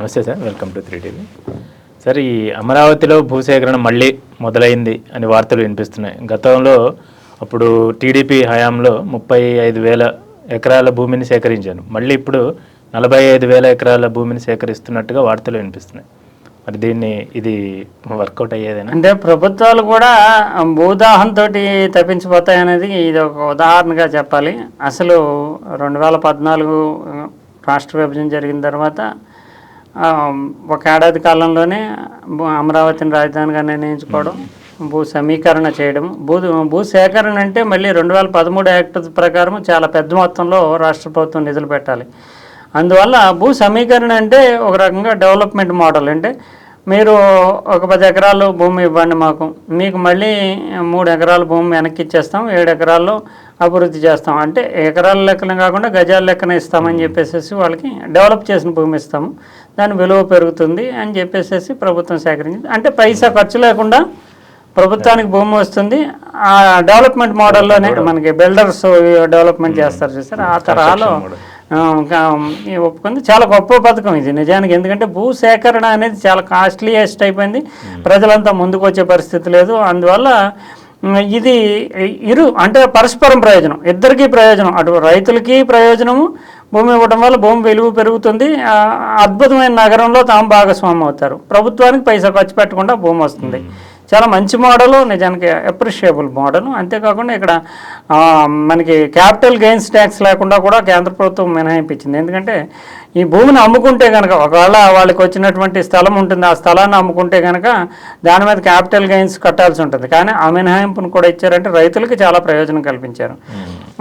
నమస్తే sir welcome to three TV. Sir ఈ అమరావతిలో భూసేకరణ మళ్ళీ మొదలైంది అని వార్తలు వినిపిస్తున్నాయి. గతంలో అప్పుడు టీడీపీ హయాంలో ముప్పై ఐదు వేల ఎకరాల భూమిని సేకరించాను మళ్ళీ ఇప్పుడు నలభై ఐదు వేల ఎకరాల భూమిని సేకరిస్తున్నట్టుగా వార్తలు వినిపిస్తున్నాయి. మరి దీన్ని ఇది వర్కౌట్ అయ్యేదేనా? అంటే ప్రభుత్వాలు కూడా భూదాహంతో తప్పించిపోతాయనేది ఇది ఒక ఉదాహరణగా చెప్పాలి. అసలు రెండు వేల పద్నాలుగు రాష్ట్ర విభజన జరిగిన తర్వాత ఒక ఏడాది కాలంలోనే భూ- అమరావతిని రాజధానిగా నిర్ణయించుకోవడం భూ సమీకరణ చేయడం భూ భూ సేకరణ అంటే మళ్ళీ రెండు వేల పదమూడు యాక్ట్ ప్రకారం చాలా పెద్ద మొత్తంలో రాష్ట్ర ప్రభుత్వం నిధులు పెట్టాలి. అందువల్ల భూ సమీకరణ అంటే ఒక రకంగా డెవలప్మెంట్ మోడల్. అంటే మీరు ఒక పది ఎకరాలు భూమి ఇవ్వండి మాకు మీకు మళ్ళీ మూడు ఎకరాల భూమి వెనక్కి ఇచ్చేస్తాం ఏడు ఎకరాల్లో అభివృద్ధి చేస్తాం. అంటే ఎకరాల లెక్కన కాకుండా గజాల లెక్కన ఇస్తామని చెప్పేసి వాళ్ళకి డెవలప్ చేసిన భూమి ఇస్తాము. దాని విలువ పెరుగుతుంది అని చెప్పేసి ప్రభుత్వం సేకరించింది. అంటే పైసా ఖర్చు లేకుండా ప్రభుత్వానికి భూమి వస్తుంది. ఆ డెవలప్మెంట్ మోడల్లోనే మనకి బిల్డర్స్ డెవలప్మెంట్ చేస్తారు చూసారు? ఆ తరహాలో ఒప్పుకుంది. చాలా గొప్ప పథకం ఇది నిజానికి. ఎందుకంటే భూ సేకరణ అనేది చాలా కాస్ట్లీయెస్ట్ అయిపోయింది. ప్రజలంతా ముందుకు వచ్చే పరిస్థితి లేదు. అందువల్ల ఇది ఇరు అంటే పరస్పరం ప్రయోజనం. ఇద్దరికీ ప్రయోజనం. అటు రైతులకి ప్రయోజనము భూమి ఇవ్వడం వల్ల భూమి విలువ పెరుగుతుంది. అద్భుతమైన నగరంలో తాము భాగస్వామి అవుతారు. ప్రభుత్వానికి పైసా ఖర్చు పెట్టకుండా భూమి వస్తుంది. చాలా మంచి మోడల్ నిజానికి అప్రిషియబుల్ మోడల్. అంతేకాకుండా ఇక్కడ మనకి క్యాపిటల్ గెయిన్స్ ట్యాక్స్ లేకుండా కూడా కేంద్ర ప్రభుత్వం మినహాయింపించింది ఎందుకంటే ఈ భూమిని అమ్ముకుంటే కనుక ఒకవేళ వాళ్ళకి వచ్చినటువంటి స్థలం ఉంటుంది ఆ స్థలాన్ని అమ్ముకుంటే కనుక దాని మీద క్యాపిటల్ గెయిన్స్ కట్టాల్సి ఉంటుంది. కానీ ఆ మినహాయింపును కూడా ఇచ్చారంటే రైతులకి చాలా ప్రయోజనం కల్పించారు.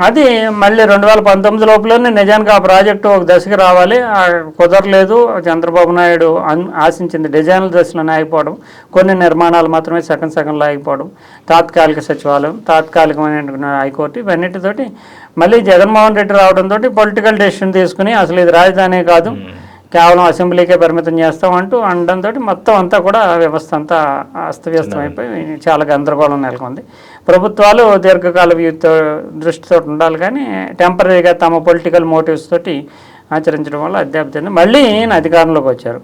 అది మళ్ళీ రెండు వేల పంతొమ్మిది లోపలనే నిజానికి ఆ ప్రాజెక్టు ఒక దశకి రావాలి. ఆ కుదరలేదు. చంద్రబాబు నాయుడు ఆశించింది డిజైన్ల దశలోనే ఆగిపోవడం కొన్ని నిర్మాణాలు మాత్రమే సగం సగంలో ఆగిపోవడం. తాత్కాలిక సచివాలయం తాత్కాలికమైన హైకోర్టు ఇవన్నిటితోటి మళ్ళీ జగన్మోహన్ రెడ్డి రావడంతో పొలిటికల్ డెసిషన్ తీసుకుని అసలు ఇది రాజధాని కాదు. కేవలం అసెంబ్లీకే పరిమితం చేస్తామంటూ అనడంతో మొత్తం అంతా కూడా వ్యవస్థ అంతా అస్తవ్యస్తం అయిపోయి చాలా గందరగోళం నెలకొంది. ప్రభుత్వాలు దీర్ఘకాల వ్యూతో దృష్టితో ఉండాలి కానీ టెంపరీగా తమ పొలిటికల్ మోటివ్స్ తోటి ఆచరించడం వల్ల అధ్యాపతి మళ్ళీ ఈయన అధికారంలోకి వచ్చారు.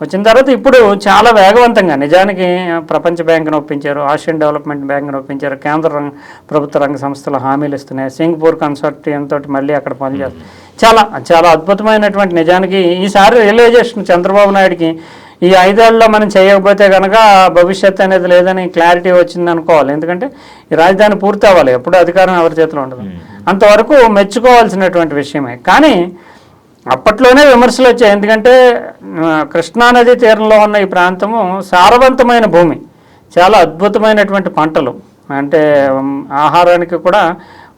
వచ్చిన తర్వాత ఇప్పుడు చాలా వేగవంతంగా నిజానికి ప్రపంచ బ్యాంకును ఒప్పించారు ఆసియన్ డెవలప్మెంట్ బ్యాంకును ఒప్పించారు కేంద్ర రంగ ప్రభుత్వ రంగ సంస్థలు హామీలు ఇస్తున్నాయి సింగపూర్ కన్సార్టియం తోటి మళ్ళీ అక్కడ పనిచేస్తారు చాలా చాలా అద్భుతమైనటువంటి నిజానికి ఈసారి రియలైజేషన్ చంద్రబాబు నాయుడికి ఈ ఐదేళ్ళలో మనం చేయకపోతే కనుక భవిష్యత్ అనేది లేదని క్లారిటీ వచ్చింది అనుకోవాలి. ఎందుకంటే ఈ రాజధాని పూర్తి అవ్వాలి. ఎప్పుడు అధికారం ఎవరి చేతిలో ఉండదు. అంతవరకు మెచ్చుకోవాల్సినటువంటి విషయమే. కానీ అప్పట్లోనే విమర్శలు వచ్చాయి. ఎందుకంటే కృష్ణానది తీరంలో ఉన్న ఈ ప్రాంతము సారవంతమైన భూమి. చాలా అద్భుతమైనటువంటి పంటలు. అంటే ఆహారానికి కూడా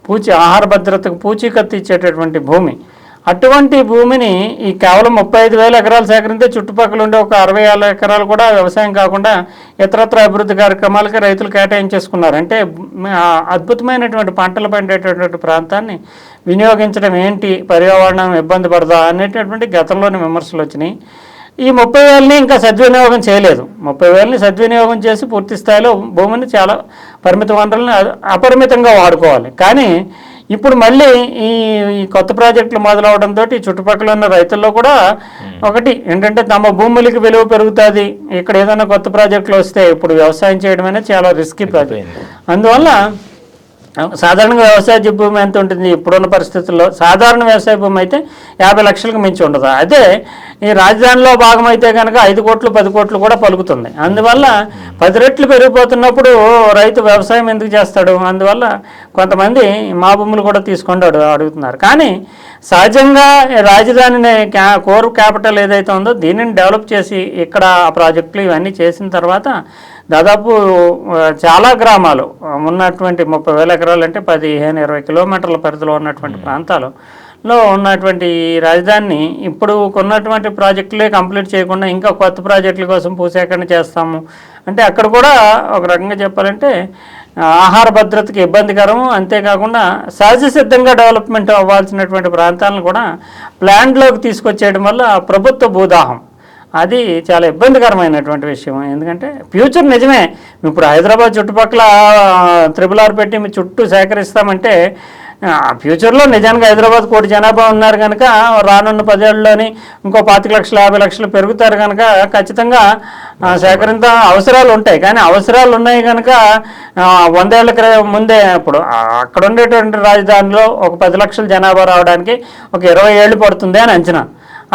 పూచి ఆహార భద్రతకు పూచీకత్తు ఇచ్చేటటువంటి భూమి. అటువంటి భూమిని ఈ కేవలం ముప్పై ఐదు వేల ఎకరాలు సేకరిస్తే చుట్టుపక్కల ఉండే ఒక అరవై వేల ఎకరాలు కూడా వ్యవసాయం కాకుండా ఇతరత్ర అభివృద్ధి కార్యక్రమాలకి రైతులు కేటాయించేసుకున్నారు అంటే అద్భుతమైనటువంటి పంటలు పండేటటువంటి ప్రాంతాన్ని వినియోగించడం ఏంటి పర్యావరణం ఇబ్బంది పడదా అనేటటువంటి గతంలోని విమర్శలు వచ్చినాయి. ఈ ముప్పై వేలని ఇంకా సద్వినియోగం చేయలేదు. ముప్పై వేలని సద్వినియోగం చేసి పూర్తి స్థాయిలో భూమిని చాలా పరిమిత వనరులను అపరిమితంగా వాడుకోవాలి. కానీ ఇప్పుడు మళ్ళీ ఈ ఈ కొత్త ప్రాజెక్టులు మొదలవడంతో చుట్టుపక్కల ఉన్న రైతుల్లో కూడా ఒకటి ఏంటంటే తమ భూములకి విలువ పెరుగుతుంది. ఇక్కడ ఏదైనా కొత్త ప్రాజెక్టులు వస్తే ఇప్పుడు వ్యవసాయం చేయడం అనేది చాలా రిస్కీ ప్రాజెక్ట్ అందువల్ల సాధారణంగా వ్యవసాయ భూమి ఎంత ఉంటుంది? ఇప్పుడున్న పరిస్థితుల్లో సాధారణ వ్యవసాయ భూమి అయితే యాభై లక్షలకు మించి ఉండదు. అదే ఈ రాజధానిలో భాగం అయితే కనుక ఐదు కోట్లు పది కోట్లు కూడా పలుకుతుంది. అందువల్ల పది రెట్లు పెరిగిపోతున్నప్పుడు రైతు వ్యవసాయం ఎందుకు చేస్తాడు? అందువల్ల కొంతమంది మా భూములు కూడా తీసుకుంటాడు అడుగుతున్నారు. కానీ సహజంగా ఈ రాజధానిని క్యా కోర్ క్యాపిటల్ ఏదైతే ఉందో దీనిని డెవలప్ చేసి ఇక్కడ ఆ ప్రాజెక్టులు ఇవన్నీ చేసిన తర్వాత దాదాపు చాలా గ్రామాలు ఉన్నటువంటి ముప్పై వేల ఎకరాలు అంటే పదిహేను ఇరవై కిలోమీటర్ల పరిధిలో ఉన్నటువంటి ప్రాంతాలు. లో ఉన్నటువంటి ఈ రాజధానిని ఇప్పుడు కొన్నటువంటి ప్రాజెక్టులే కంప్లీట్ చేయకుండా ఇంకా కొత్త ప్రాజెక్టుల కోసం భూసేకరణ చేస్తాము. అంటే అక్కడ కూడా ఒక రకంగా చెప్పాలంటే ఆహార భద్రతకి ఇబ్బందికరం అంతేకాకుండా సహజ సిద్ధంగా డెవలప్మెంట్ అవ్వాల్సినటువంటి ప్రాంతాలను కూడా ప్లాన్లోకి తీసుకొచ్చేయడం వల్ల ప్రభుత్వ భూదాహం. అది చాలా ఇబ్బందికరమైనటువంటి విషయం. ఎందుకంటే ఫ్యూచర్ నిజమే. ఇప్పుడు హైదరాబాద్ చుట్టుపక్కల త్రిబుల్ ఆర్ పెట్టి మీ చుట్టూ సేకరిస్తామంటే ఫ్యూచర్లో నిజానికి హైదరాబాద్ కోటి జనాభా ఉన్నారు కనుక రానున్న పదేళ్ళలోని ఇంకో పాతిక లక్షలు యాభై లక్షలు పెరుగుతారు కనుక ఖచ్చితంగా సేకరించ సేకరింత అవసరాలు ఉంటాయి. కానీ అవసరాలు ఉన్నాయి కనుక వందేళ్ళ ముందే ఇప్పుడు అక్కడ ఉండేటువంటి రాజధానిలో ఒక పది లక్షల జనాభా రావడానికి ఒక ఇరవై ఏళ్ళు పడుతుంది అని అంచనా.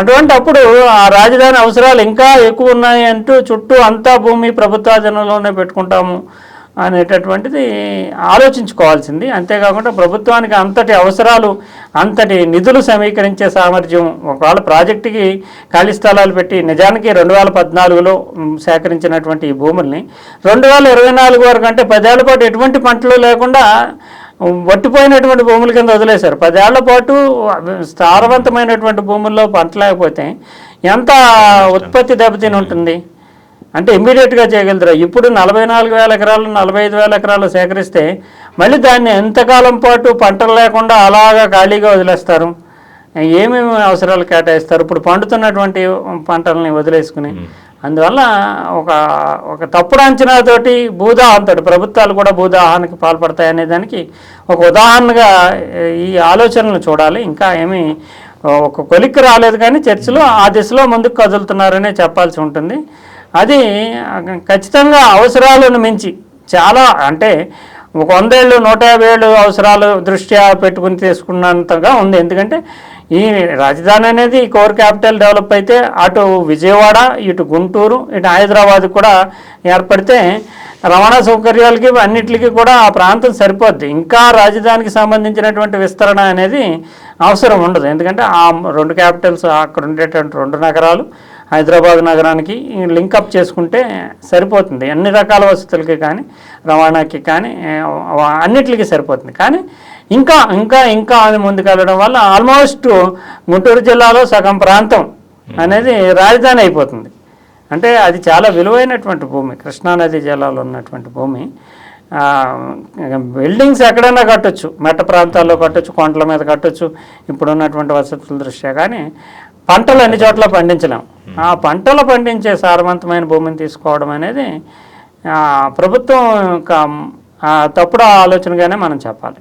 అటువంటి అప్పుడు ఆ రాజధాని అవసరాలు ఇంకా ఎక్కువ ఉన్నాయి అంటూ చుట్టూ అంతా భూమి ప్రభుత్వాధీనంలోనే పెట్టుకుంటాము అనేటటువంటిది ఆలోచించుకోవాల్సింది. అంతేకాకుండా ప్రభుత్వానికి అంతటి అవసరాలు అంతటి నిధులు సమీకరించే సామర్థ్యం ఒకవేళ ప్రాజెక్టుకి ఖాళీ స్థలాలు పెట్టి నిజానికి రెండు వేల పద్నాలుగులో సేకరించినటువంటి ఈ భూముల్ని రెండు వేల ఇరవై నాలుగు వరకు అంటే పదేళ్ళ పాటు ఎటువంటి పంటలు లేకుండా వట్టిపోయినటువంటి భూముల కింద వదిలేశారు. పదేళ్ళ పాటు సారవంతమైనటువంటి భూముల్లో పంట లేకపోతే ఎంత ఉత్పత్తి దెబ్బతిని ఉంటుంది? అంటే ఇమ్మీడియట్గా చేయగలుగుతారు? ఇప్పుడు నలభై నాలుగు వేల ఎకరాలు నలభై ఐదు వేల ఎకరాలు సేకరిస్తే మళ్ళీ దాన్ని ఎంతకాలం పాటు పంటలు లేకుండా అలాగా ఖాళీగా వదిలేస్తారు? ఏమేమి అవసరాలు కేటాయిస్తారు? ఇప్పుడు పండుతున్నటువంటి పంటల్ని వదిలేసుకుని అందువల్ల ఒక ఒక తప్పుడు అంచనాతోటి భూదాహంతోటి ప్రభుత్వాలు కూడా భూదాహానికి పాల్పడతాయనే దానికి ఒక ఉదాహరణగా ఈ ఆలోచనలు చూడాలి. ఇంకా ఏమీ ఒక కొలిక్కి రాలేదు కానీ చర్చలు ఆ దిశలో ముందుకు కదులుతున్నారనే చెప్పాల్సి ఉంటుంది. అది ఖచ్చితంగా అవసరాలను మించి చాలా అంటే ఒక వందేళ్ళు నూట యాభై ఏళ్ళు అవసరాలు దృష్ట్యా పెట్టుకుని తీసుకున్నంతగా ఉంది. ఎందుకంటే ఈ రాజధాని అనేది కోర్ క్యాపిటల్ డెవలప్ అయితే అటు విజయవాడ ఇటు గుంటూరు ఇటు హైదరాబాద్ కూడా ఏర్పడితే రవాణా సౌకర్యాలకి అన్నిటికీ కూడా ఆ ప్రాంతం సరిపోద్ది. ఇంకా రాజధానికి సంబంధించినటువంటి విస్తరణ అనేది అవసరం ఉండదు. ఎందుకంటే ఆ రెండు క్యాపిటల్స్ అక్కడ ఉండేటువంటి రెండు నగరాలు హైదరాబాద్ నగరానికి లింకప్ చేసుకుంటే సరిపోతుంది. అన్ని రకాల వసతులకి కానీ రవాణాకి కానీ అన్నిటికీ సరిపోతుంది. కానీ ఇంకా ఇంకా ఇంకా అది ముందుకెళ్ళడం వల్ల ఆల్మోస్ట్ గుంటూరు జిల్లాలో సగం ప్రాంతం అనేది రాజధాని అయిపోతుంది. అంటే అది చాలా విలువైనటువంటి భూమి కృష్ణానది జిల్లాలో ఉన్నటువంటి భూమి. బిల్డింగ్స్ ఎక్కడైనా కట్టొచ్చు మెట్ట ప్రాంతాల్లో కట్టొచ్చు కొండల మీద కట్టొచ్చు ఇప్పుడు ఉన్నటువంటి వసతుల దృష్ట్యా కానీ పంటలు అన్ని చోట్ల పండించలేం. ఆ పంటలు పండించే సారవంతమైన భూమిని తీసుకోవడం అనేది ప్రభుత్వం యొక్క తప్పుడు ఆలోచనగానే మనం చెప్పాలి.